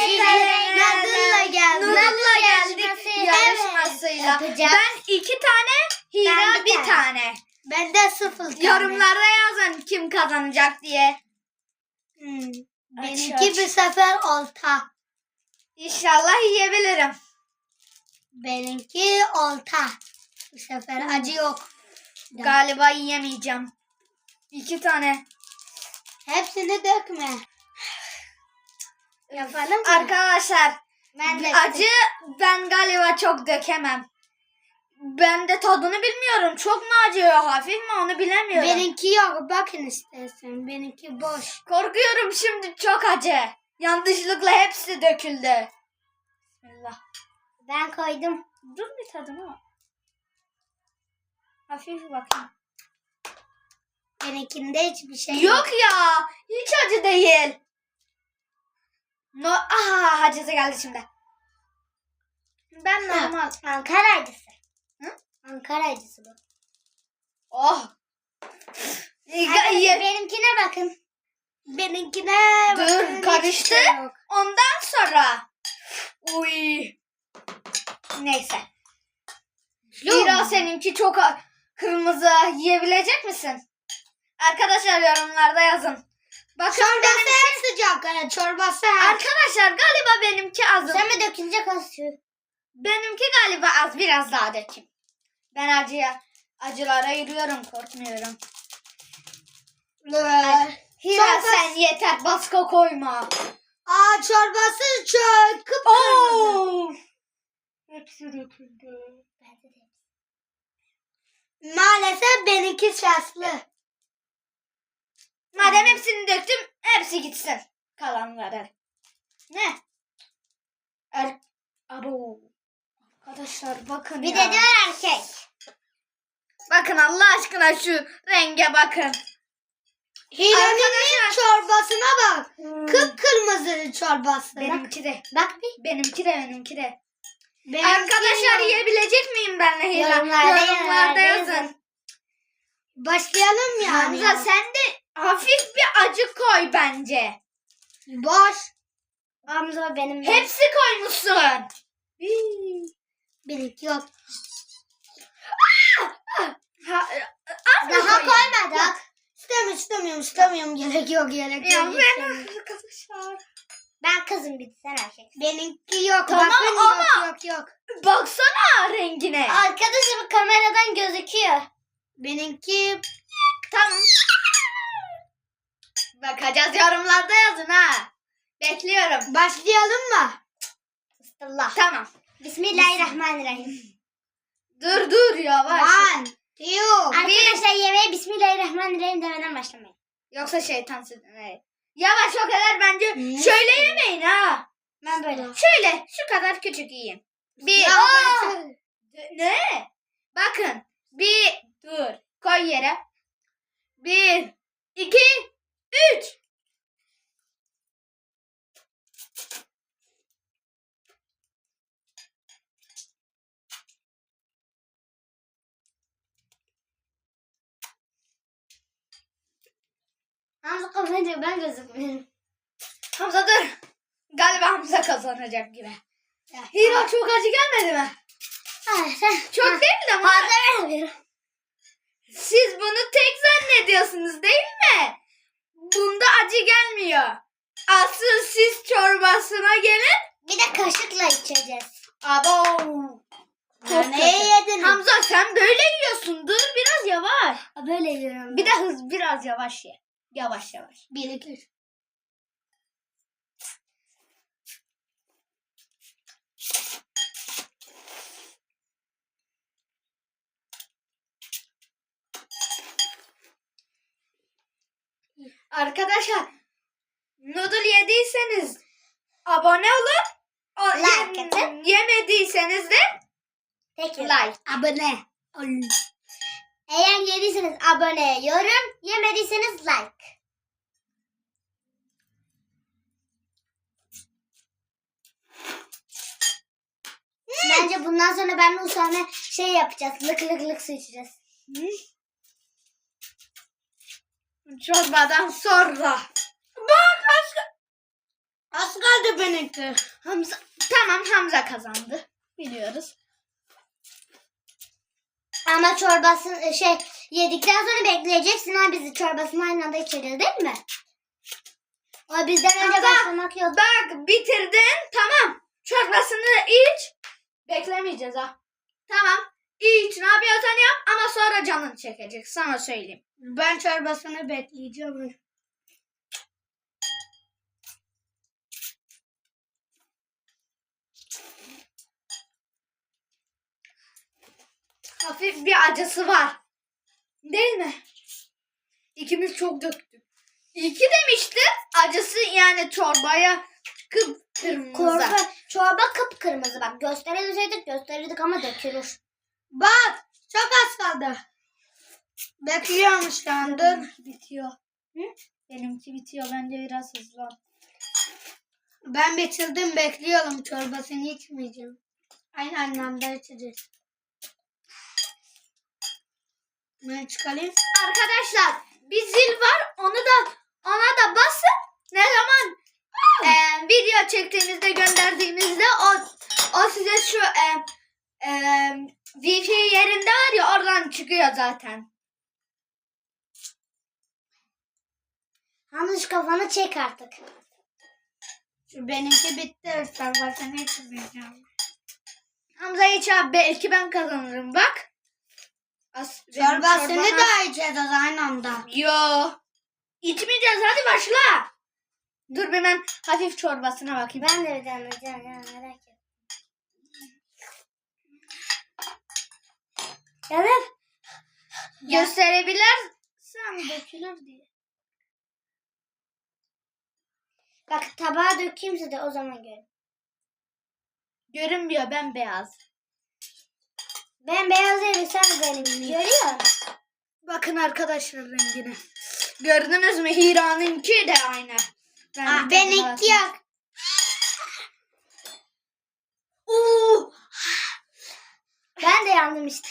Nadıl'la geldi. Nadıl'la geldik Yarışması. yarışmasıyla. Ben iki tane, Hira Ben bir tane. tane. Bende sıfır tane. Yorumlara yazın kim kazanacak diye. Hmm. Benimki bir sefer olta. İnşallah yiyebilirim. Benimki olta. Bu sefer acı yok. Galiba yiyemeyeceğim. İki tane. Hepsini dökme. Yapalım mı? Arkadaşlar ben de acı ben galiba çok dökemem. Ben de tadını bilmiyorum. Çok mu acıyor hafif mi onu bilemiyorum. Benimki yok. Bakın istersen. Benimki boş. Korkuyorum şimdi çok acı. Yanlışlıkla hepsi döküldü. Bismillah. Ben koydum. Dur bir tadına bak. Hafif bakayım. Benimkinde hiçbir şey Yok ya. Hiç acı değil. No, aha acısı geldi şimdi. Ben normal. Ankara acısı. Hı? Ankara acısı bu. Oh. İyi. benimkine bakın. Benimkine Dur, bakın. karıştı. şey yok. Ondan sonra. Uy. Neyse. Hira seninki çok kırmızı. Yiyebilecek misin? Arkadaşlar yorumlarda yazın. Bakın Çorbası en sıcak. yani Çorbası arkadaşlar galiba benimki az. Sen mi dökünce kasıyor? Benimki galiba az biraz daha dökeyim. Ben acıya acılara yürüyorum korkmuyorum. Hira sen yeter baskı koyma. Aa çorbası çok kıpkırmızı. Oo. Hepsi döküldü. Maalesef benimki şanslı. Madem hepsini döktüm hepsi gitsin. Kalanları. Ne? Er... Abo. Arkadaşlar bakın Bir ya. de diyor erkek. Bakın Allah aşkına şu renge bakın. Hilal'in Arkadaşlar- çorbasına bak. Kıpkırmızı çorbası. Benimki de. Bak bir. Benimki de benimki de. Benimki Arkadaşlar yok. yiyebilecek miyim benle Hira? Yorumlarda Yorumlarda yazın. yazın. Başlayalım yani. Hamza sen de hafif bir acı koy bence. Boş. Hamza benim. Hepsi koymuşsun. Benimki yok. Ha, az mı Daha koyayım? koymadık. İstemiyorum istemiyorum istemiyorum. Gerek yok gerek Ya yok. ben istemiyorum. arkadaşlar. Ben kızım bir sen erkek. Benimki yok. Tamam Bakın ama- yok yok yok. Baksana rengine. Arkadaşım kameradan gözüküyor. Benimki Tamam. Bakacağız yorumlarda yazın ha. Bekliyorum. başlayalım mı? Bismillah. Tamam. Bismillahirrahmanirrahim. Dur dur yavaş. One, two. Arkadaşlar yemeğe Bismillahirrahmanirrahim demeden başlamayın. Yoksa şeytan sözü. Evet. Yavaş o kadar bence. Hmm. Şöyle yemeyin ha. Ben böyle. Şöyle şu kadar küçük yiyin. Bir. Aa! Ne? Bakın. Bir. Dur. Koy yere. Bir. iki, Üç. Hamza kafayı ben gözükmüyorum. Hamza dur. Galiba Hamza kazanacak gibi. Hira çok acı gelmedi mi? Sen. Çok değil ama Fazla vermiyorum. siz bunu tek zannediyorsunuz değil mi? Bunda acı gelmiyor. Asıl siz çorbasına gelin. Bir de kaşıkla içeceğiz. Abo. Çok Ya kötü. yedin? Hamza sen böyle yiyorsun. Dur biraz yavaş. Böyle yiyorum. Bir de hız biraz yavaş ye. Yavaş yavaş. Bir iki üç. Arkadaşlar noodle yediyseniz abone olun. O- Like yem- atın. Yemediyseniz de Peki. like. Abone olun. Eğer yediyseniz abone, yorum, yemediyseniz like. Bence bundan sonra ben Usame şey yapacağız. Lık lık lık su içeceğiz. Çorbadan sonra. Bak aşkım. Az kaldı benimki. Hamza tamam Hamza kazandı. Biliyoruz. Ama çorbasını şey yedikten sonra bekleyeceksin ha bizi çorbasını aynı anda içeriz değil mi? O bizden önce Hamza, başlamak yok. Bak bitirdin tamam. Çorbasını iç. Beklemeyeceğiz ha. Tamam. İç ne yapıyorsan yap ama sonra canın çekecek sana söyleyeyim. Ben çorbasını bekleyeceğim. Hafif bir acısı var. Değil mi? İkimiz çok döktük. İki demiştin. Acısı yani çorbaya kıpkırmızı. Korba, çorba kıpkırmızı bak gösterebilseydik gösterirdik ama dökülür. Bak çok az kaldı. Bekliyorum şu an dur. Benimki bitiyor. Hı? Benimki bitiyor. Bence biraz hızlı. Ben bitirdim bekliyorum çorbasını içmeyeceğim. Aynı anlamda içeceğiz. Ben çıkarayım. Arkadaşlar bir zil var. Onu da ona da basın. Ne zaman e, video çektiğimizde gönderdiğimizde o o size şu e, e, Wi-Fi yerinde var ya oradan çıkıyor zaten. Şu kafanı çek artık. Şu benimki bitti. Çorbasını içmeyeceğim. Hamza hiç abi belki ben kazanırım bak. As, Çorbasını çorbam- da içeceğiz aynı anda. Yo. İçmeyeceğiz hadi başla. Dur bir ben hafif çorbasına bakayım. Ben de bir deneyeceğim ya merak etme. Gelir. Gösterebilirsen dökülür diye. Bak tabağa dökeyim size o zaman görün. Görünmüyor ben beyaz. Ben beyaz evi sen benim görüyor musun? Bakın arkadaşlar rengine. Gördünüz mü? Hira'nınki de aynı. Ben Aa, bir benimki yok. Oo, Ben de yandım işte.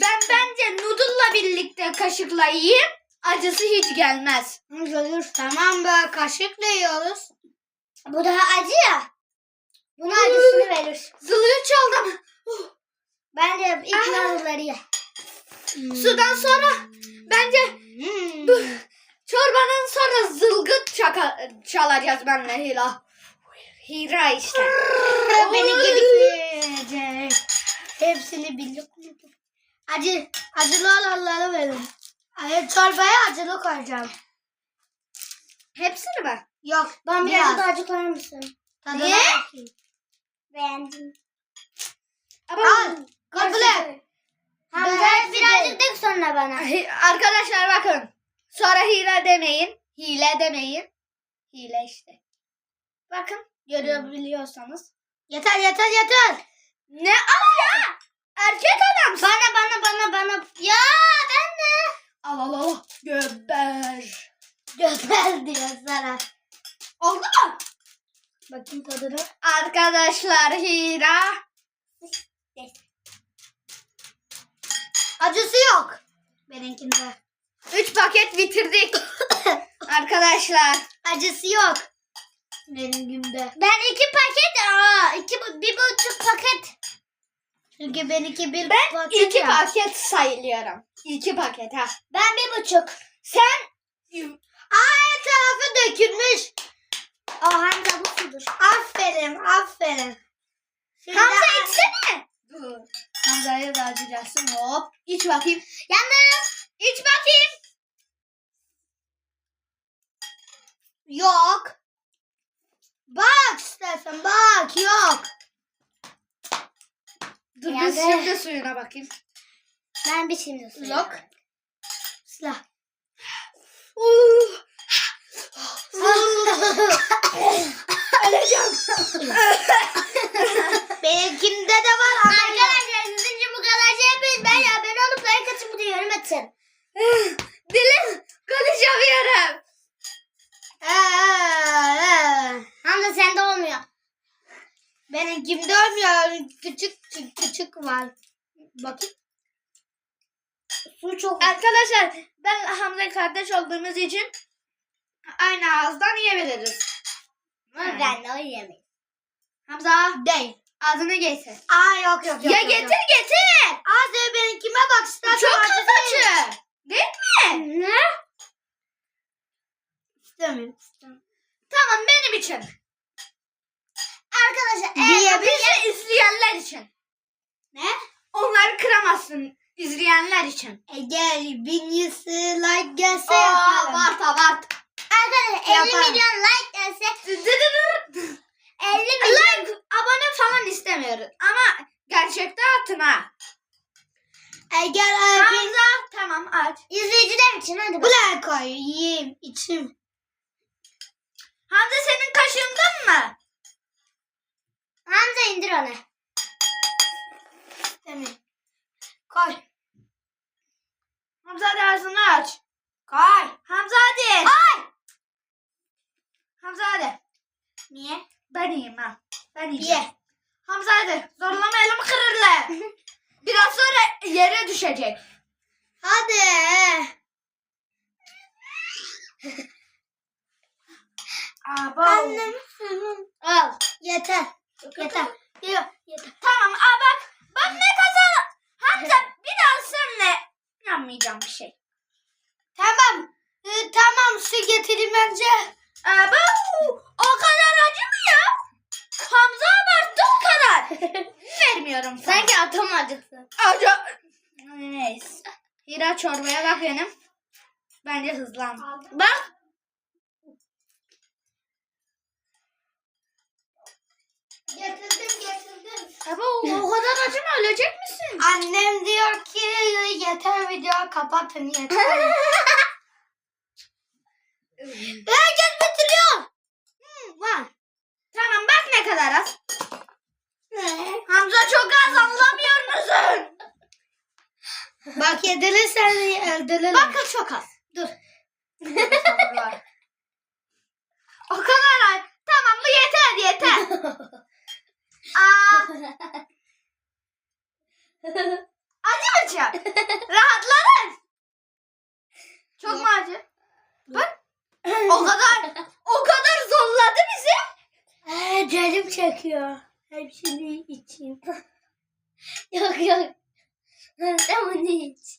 Ben bence noodle'la birlikte kaşıkla yiyeyim. Acısı hiç gelmez. Görür. Tamam be kaşıkla yiyoruz. Bu daha acı ya. Buna acısını verir. Zılgıt çaldım. Bence ilk narları ye. Sudan sonra bence Hmm. bu çorbanın sonra zılgıt çaka, çalacağız benle Hira. Hira işte. Beni gidip Hepsini bildik. Acı, acılı olanları verin. Hayır çorbaya acılı koyacağım. Hepsini mi? Yok Ben biraz. biraz daha acı koyar mısın? Tadına Niye? bakayım. Beğendim. Ama Al. Kabul et. Hamza Ben- birazcık dök sonra bana. Arkadaşlar bakın. Sonra hile demeyin. Hile demeyin. Hile işte. Bakın görebiliyorsanız. Yeter yeter yeter. Ne al ya? Erkek adam. Bana bana bana bana. Ya ben de. Al al al. Göber. Göster diyor sana. Oldu mu? Bakayım tadına. Arkadaşlar Hira. Acısı yok. Benimkinde. Üç paket bitirdik. Arkadaşlar. Acısı yok. Benimkinde. Ben iki paket aa iki bir buçuk paket. Çünkü benimki bir Ben paket iki ya. paket sayılıyorum. İki paket ha. Ben bir buçuk. Sen Aa tarafı dökülmüş. O Hamza bu sudur. Aferin aferin. Şimdi Hamza içsene. Dur. Hamza'ya da acıyacaksın. Hop. İç bakayım. Yandım. İç bakayım. Yok. Bak istersen bak yok. Dur Yani- biz şimdi suyuna bakayım. Ben bir şimdi suyu. Yok. Silah. Öleceğim. Benimkinde de var ama. Arkadaşlar sizin için bu kadar şey yapıyoruz. Ben ya ben olup like atın bir de yorum atın. Dilim konuşamıyorum. Hamza sende olmuyor. Benimkimde olmuyor. Küçük küçük, küçük var. Bakayım. Su çok. Arkadaşlar ben Hamza kardeş olduğumuz için Aynı ağızdan yiyebiliriz. Ama ben de o yemeyiz. Hamza Değil. ağzını getir. Aa yok yok yok. ya yok, getir yok. getir. Sen benimkime bak. istersen Çok az acı. Değil mi? Ne? İstemiyorum. istemiyorum. Tamam benim için. Arkadaşlar eğer Bizi izleyenler için. Ne? Onları kıramazsın izleyenler için. Eğer bin yüz like gelse Aa, yaparım. abart abart. Arkadaşlar 50 Yaparım. milyon like gelse 50 milyon like, abone falan istemiyoruz. Ama gerçekten atın ha. Eğer bin Hamza tamam aç. izleyiciler için hadi bak. Buraya koy. Yiyeyim. içim. Hamza senin kaşındın mı? Hamza indir onu. İstemiyorum. Koy. Hamza hadi ağzını aç. Koy. Hamza hadi. Ay. Hamza hadi. Niye? Ben iyiyim ha. Ben iyiyim. Ye. Hamza hadi. Zorlama elimi kırırlar. Biraz sonra yere düşecek. Hadi. Abo. Annem. Al. Yeter. Yeter. Yok. Yeter. Tamam aa bak. Bak ne kazan. Hamza biraz sonra yapmayacağım bir şey. Tamam. Ee, tamam su getireyim önce. Abo. O kadar acı mı ya? Hamza abarttı o kadar. Vermiyorum sana. Sanki atom acısı. Acı. Neyse. Hira çorbaya bak benim. Bence hızlan. Bak. Getirdim getirdim. Abo o kadar acı mı? Ölecek misin? Annem diyor ki yeter video kapatın yeter. Herkes bitiriyor. Hmm, var. Tamam bak ne kadar az. Hamza çok az anlamıyor musun? Bak yedirirsen öldürürüm. Bak çok az. Dur. Sabırlar. o kadar az. Tamam bu yeter yeter. Aa, acı acı. Rahatladın. Çok mu acı? Bak. O kadar o kadar zorladı bizi. Ee, canım çekiyor. Hepsini içeyim. yok yok. Sen bunu iç.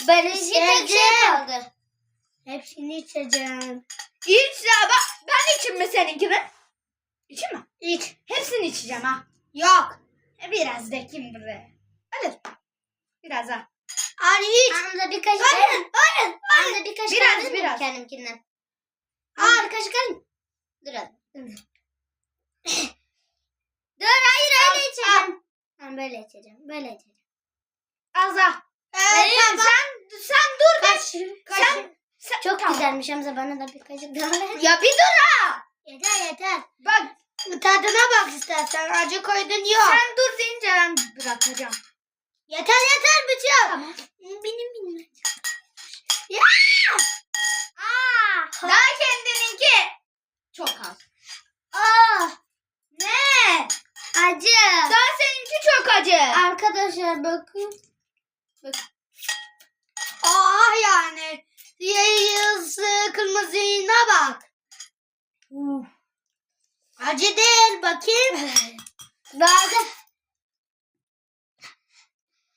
İçin tek şey İçeceğim. kaldı. Hepsini içeceğim. İç ya bak. Ben içeyim mi seninkini? İçeyim mi? İç. Hepsini içeceğim ha. Yok. E, Biraz dökeyim buraya. Hadi. Biraz ha. Hadi iç. Hamza bir kaşık Hayır, alın. hayır. Hamza bir kaşık Biraz, alır biraz. kendimkinden? Al. Hamza bir kaşık alın. Dur hadi. Dur hayır öyle içeceğim. Ben böyle içeceğim. Böyle içeceğim. Az ha. Evet, tamam. Sen, sen dur. be. Kaşık. Sen, sen, Çok tamam. güzelmiş Hamza bana da bir kaşık daha ver. Ya bir dur ha. Yeter yeter. Bak Tadına bak istersen. Acı koydun yok. sen dur deyince ben bırakacağım. Yeter yeter bitiyor. Tamam. Benim benim. Aa. Daha kendininki çok az. Aa. Ne? Acı. Daha seninki çok acı. Arkadaşlar bakın. Aa yani. Yazı kırmızına bak. Acı değil bakayım. Bakın.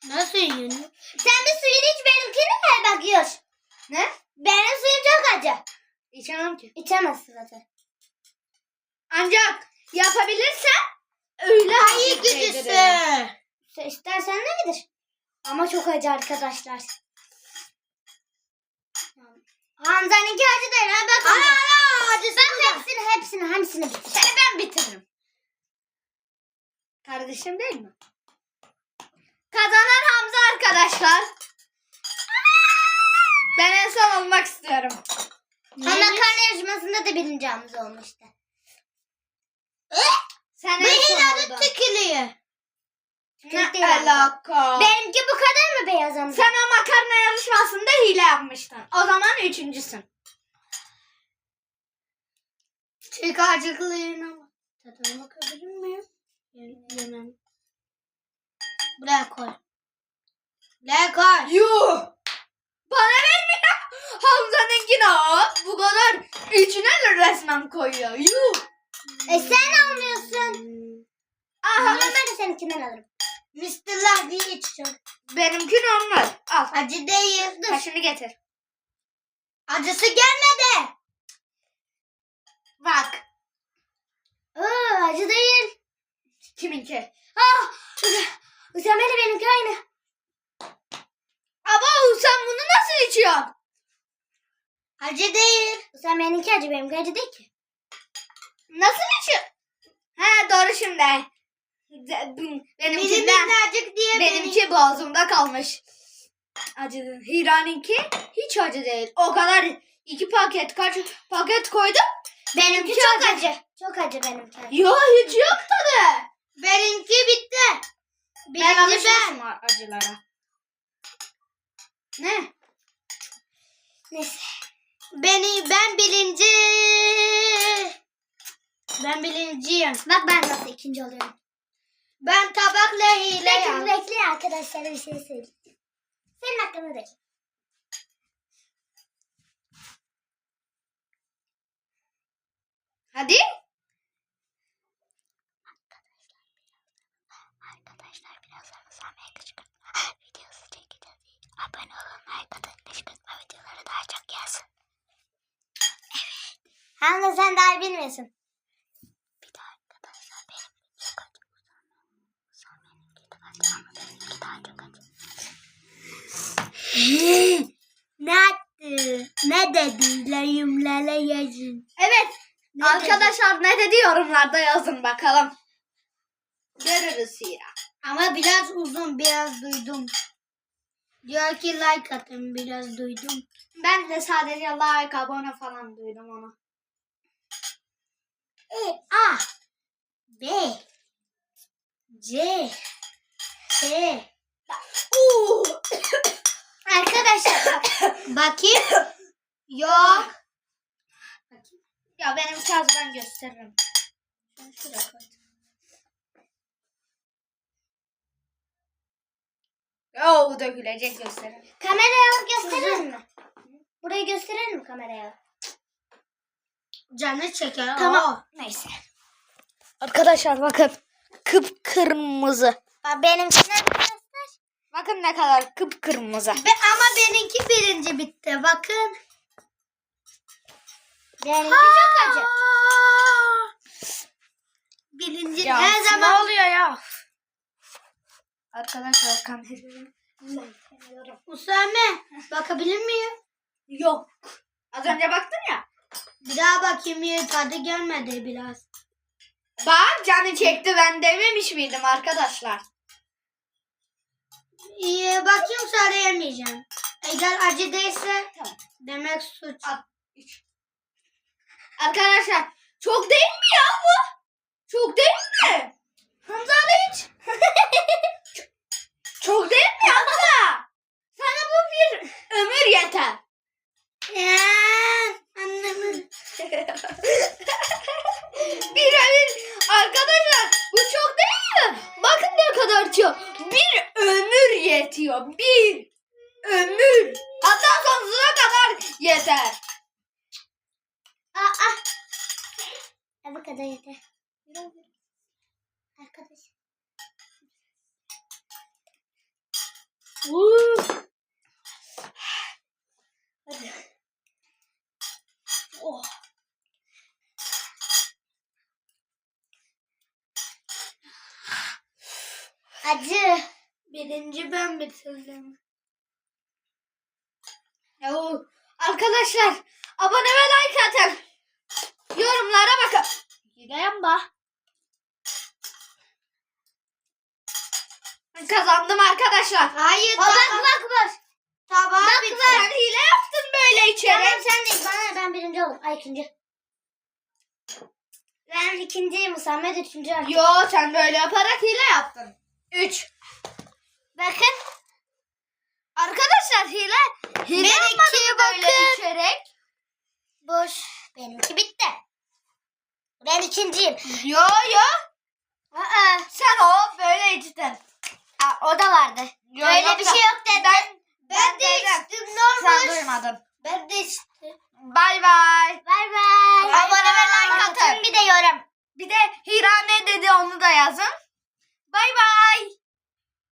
Nasıl yiyorsun? Sen bir suyunu iç benimkini gel bak yiyor. Ne? Benim suyum çok acı. İçemem ki. İçemezsin zaten. Ancak yapabilirsen öyle Hayır. Sen istersen ne gider? Ama çok acı arkadaşlar. Hamza'nınki acı değil ha bak. Ana ana acısı. Ben hepsini hepsini hepsini bitir. Seni ben bitiririm. Kardeşim değil mi? Kazanan Hamza arkadaşlar. Ben en son olmak istiyorum. Ama makarna yarışmasında da birinci Hamza olmuştu. Sen inadı oldun. tükülüyor. Ne değil Hamza. alaka? Benimki bu kadar mı beyaz? Sen o makarna yarışmasında hile yapmıştın. O zaman üçüncüsün. Çık acıklığına bak. Tadına bakabilir miyim? Yemem. Buraya koy. Buraya koy. Yuh! Bana vermiyor. Hamza'nınkine hop. Bu kadar içine resmen koyuyor. Yuh. E sen almıyorsun. Aha. Aha. Ben de seninkinden alırım. Mr. Lahdi'yi içeceğim. Benimki normal. Al. Acı değil. Dur. Kaşını getir. Acısı gelmedi. Bak. Aa, acı değil. Kiminki? Ah, Hüsame de benimki aynı. Ama sen bunu nasıl içiyorsun? Acı değil. Hüsame'ninki acı benimki acı değil ki. Nasıl içiyorsun? He doğru şimdi. De- Benim Benimkinden. minnacık diye Benimki boğazımda kalmış. Acı. Hira'nınki hiç acı değil. O kadar iki paket kaç paket koydum. Benimki çok acı. Çok acı benimki. Yo hiç yok tadı. Benimki bitti. Ben Birinci ben. alışmışım acılara. Ne? Neyse. Beni ben birinci. Ben birinciyim. Bak ben nasıl ikinci oluyorum. Ben tabakla hile Bekle yaptım. bekle arkadaşlara bir şey söyleyeyim. Senin hakkında değil. Hadi. Arkadaşlar birazdan Hüsame'ye kışkırtma videosu çekeceğiz. Abone olun arkadaşlar kışkırtma videoları daha çok gelsin. Evet. Hamza sen daha bilmiyorsun. Bir de arkadaşlar benim çok acı Hüsame'ninki de acı ama benimki daha çok acı. ne yaptı? Ne dedi? Layımlara yazın. Evet. Ne Arkadaşlar ne dedi yorumlarda yazın bakalım. Görürüz Hira. Ama biraz uzun biraz duydum. Diyor ki like atın biraz duydum. Ben de sadece like, abone falan duydum onu. E, A, B, C, T. Uuu. Arkadaşlar Bakayım. Yok. Ya benim kağıdı ben gösteririm. Şunu şuraya koy. Oo dökülecek gösteririm. kameraya alıp gösterelim mi? Burayı gösterelim mi kameraya? Canı çeker. Tamam. Neyse. Arkadaşlar bakın. Kıpkırmızı. Göster. Bakın ne kadar kıpkırmızı. Be ama benimki birinci bitti. Bakın. Benimki çok acı. Birinci Ya her ne zaman oluyor ya? Arkadaşlar kamerayı Usame bakabilir miyim? Yok. Az önce baktın ya. Bir daha bakayım ya tadı gelmedi biraz. Bak canı çekti ben dememiş miydim arkadaşlar? İyi bakayım sonra yemeyeceğim. Eğer acı değilse Tamam. demek suç. Al. iç. Arkadaşlar çok değil mi ya bu? Çok değil mi? Hamza da iç. çok, çok değil mi Hamza? Sana bu bir ömür yeter. Ya, annemin. bir ömür. Arkadaşlar bu çok değil mi? Bakın ne kadar çok. Bir ömür yetiyor. Bir ömür. Hatta sonsuza kadar yeter. Aa. Ya bu kadar yeter. Arkadaş. Hadi. Oh. Acı. Birinci ben bitirdim. Yahu. Arkadaşlar abone ve like atın. Yorumlara bakın. Gideyim bak. Kazandım arkadaşlar. Hayır bak bak bak. tabağı bitti. Sen hile yaptın böyle içeri. Tamam sen değil bana ben birinci oldum. Ay ikinci. Ben ikinciyim Musammed üçüncü. Yo sen böyle yaparak hile yaptın. 3. Bakın. Arkadaşlar hile hile Benimki böyle bakın. içerek. Boş. Benimki bitti. Ben ikinciyim. Yo yo. Aa, Sen o böyle içtin. aa, o da vardı. Yo, Öyle yok bir şey yok dedi. Ben, Ben de dedim. içtim Sen normal. duymadın. Ben de işte. Bay bay. Bay bay. Abone ve like atın. Bir de yorum. Bir de Hira ne dedi onu da yazın. Bay bay.